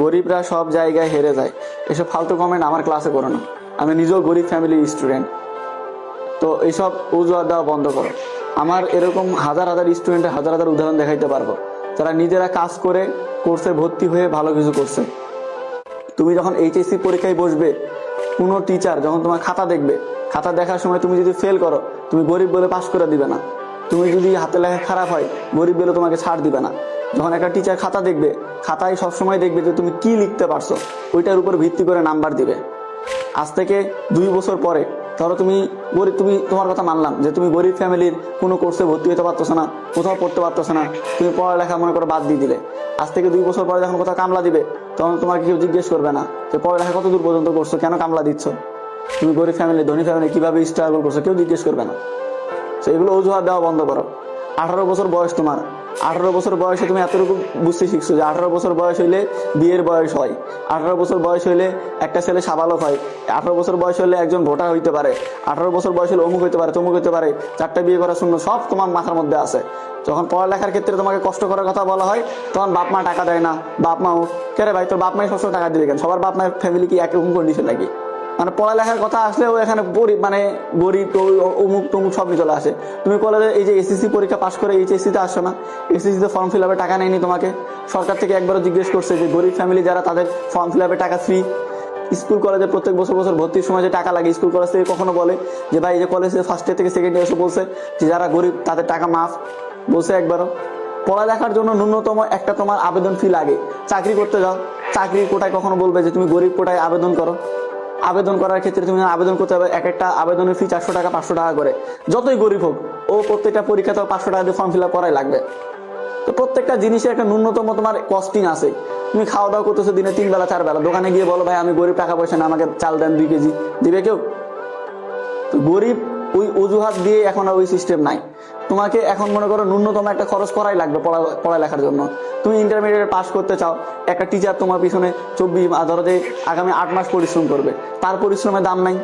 গরিবরা সব জায়গায় হেরে যায়। এসব ফালতু কমেন্ট আমার ক্লাসে করো না। আমি নিজেও গরিব ফ্যামিলির স্টুডেন্ট তো এইসব অজুহাত দেওয়া বন্ধ করো। আমার এরকম হাজার হাজার স্টুডেন্টের হাজার হাজার উদাহরণ দেখাইতে পারব। যারা নিজেরা কাজ করে কোর্সে ভর্তি হয়ে ভালো কিছু করছে। তুমি যখন এইচএসসি পরীক্ষায় বসবে, কোনো টিচার যখন তোমার খাতা দেখবে, খাতা দেখার সময় তুমি যদি ফেল করো, তুমি গরিব বলে পাশ করে দিবে না। তুমি যদি হাতে লেখা খারাপ হয়, গরিব বলে তোমাকে ছাড় দিবে না। যখন একটা টিচার খাতা দেখবে, খাতায় সবসময় দেখবে যে তুমি কি লিখতে পারছ, ওইটার উপর ভিত্তি করে নাম্বার দিবে। আজ থেকে দুই বছর পরে, ধরো তুমি গরিব, তুমি তোমার কথা মানলাম যে তুমি গরিব ফ্যামিলির কোনো কোর্সে ভর্তি হতে পারতেছো না, কোথাও পড়তে পারতেছো না, তুমি পড়ালেখা মনে করো বাদ দিয়ে দিলে। আজ থেকে দুই বছর পরে যখন কোথাও কামলা দিবে, তখন তোমাকে কেউ জিজ্ঞেস করবে না যে পড়ালেখা কত দূর পর্যন্ত করছ, কেন কামলা দিচ্ছ? তুমি গরিব ফ্যামিলি, ধনী ফ্যামিলি কীভাবে স্ট্রাগল করছ, কেউ জিজ্ঞেস করবে না। তো এগুলো অজুহাত দেওয়া বন্ধ করো। আঠারো বছর বয়স তোমার। আঠারো বছর বয়সে তুমি এতটুকু বুঝতে শিখছো যে আঠারো বছর বয়স হইলে বিয়ের বয়স হয়। আঠারো বছর বয়স হইলে একটা ছেলে সাবালক হয়। আঠারো বছর বয়স হলে একজন ভোটার হইতে পারে। আঠারো বছর বয়স হলে অমুক হইতে পারে, তমুক হইতে পারে। চারটা বিয়ে করার শূন্য, সব তোমার মাথার মধ্যে আছে। যখন পড়ালেখার ক্ষেত্রে তোমাকে কষ্ট করার কথা বলা হয়, তখন বাপ মা টাকা দেয় না। বাপ মাও, কে রে ভাই, তোর বাপ মাই সবসময় টাকা দিবে কেন? সবার বাপ মায়ের ফ্যামিলি কি একরকম কন্ডিশন নাকি? মানে পড়ালেখার কথা আসলেও এখানে গরিব মানে গরিব তো অমুক টমুক সবই চলে আসে। তুমি কলেজে এই যে এসএসসি পরীক্ষা পাশ করে এইচএসসি তে আসছো না? এসএসসি তে ফর্ম ফিল আপে টাকা নেয়নি তোমাকে? সরকার থেকে একবারও জিজ্ঞেস করছে যে গরিব ফ্যামিলি যারা তাদের ফর্ম ফিল আপে টাকা ফ্রি স্কুল কলেজে প্রত্যেক বছর বছর ভর্তির সময় যে টাকা লাগে স্কুল কলেজ থেকে কখনো বলে? যে ভাই, এই যে কলেজে ফার্স্ট ইয়ার থেকে সেকেন্ড ইয়ার এসে বলছে যে যারা গরিব তাদের টাকা মাফ। বলছে একবারও। পড়ালেখার জন্য ন্যূনতম একটা তোমার আবেদন ফি লাগে। চাকরি করতে যাও। চাকরির কোটায় কখনো বলবে যে তুমি গরিব কোটায় আবেদন করো। আবেদন করার ক্ষেত্রে তুমি আবেদন করতে হবে এক একটা আবেদনের ফি চারশো টাকা, পাঁচশো টাকা করে। যতই গরিব হোক, ও প্রত্যেকটা পরীক্ষা তো পাঁচশো টাকা দিয়ে ফর্ম ফিল আপ করাই লাগবে। তো প্রত্যেকটা জিনিসের একটা ন্যূনতম তোমার কস্টিং আছে। তুমি খাওয়া দাওয়া করতেছো দিনে তিন বেলা, চার বেলা। দোকানে গিয়ে বলো, ভাই, আমি গরিব, টাকা পয়সা না আমাকে চাল দেন দুই কেজি। দিবে কেউ? তো গরিব ওই অজুহাত দিয়ে এখন আর ওই সিস্টেম নাই। তোমাকে এখন মনে করো ন্যূনতম একটা খরচ করাই লাগবে পড়া পড়ালেখার জন্য। তুমি ইন্টারমিডিয়েট পাস করতে চাও, একটা টিচার তোমার পিছনে চব্বিশ ধরো যে আগামী আট মাস পরিশ্রম করবে। তার পরিশ্রমের দাম নাই।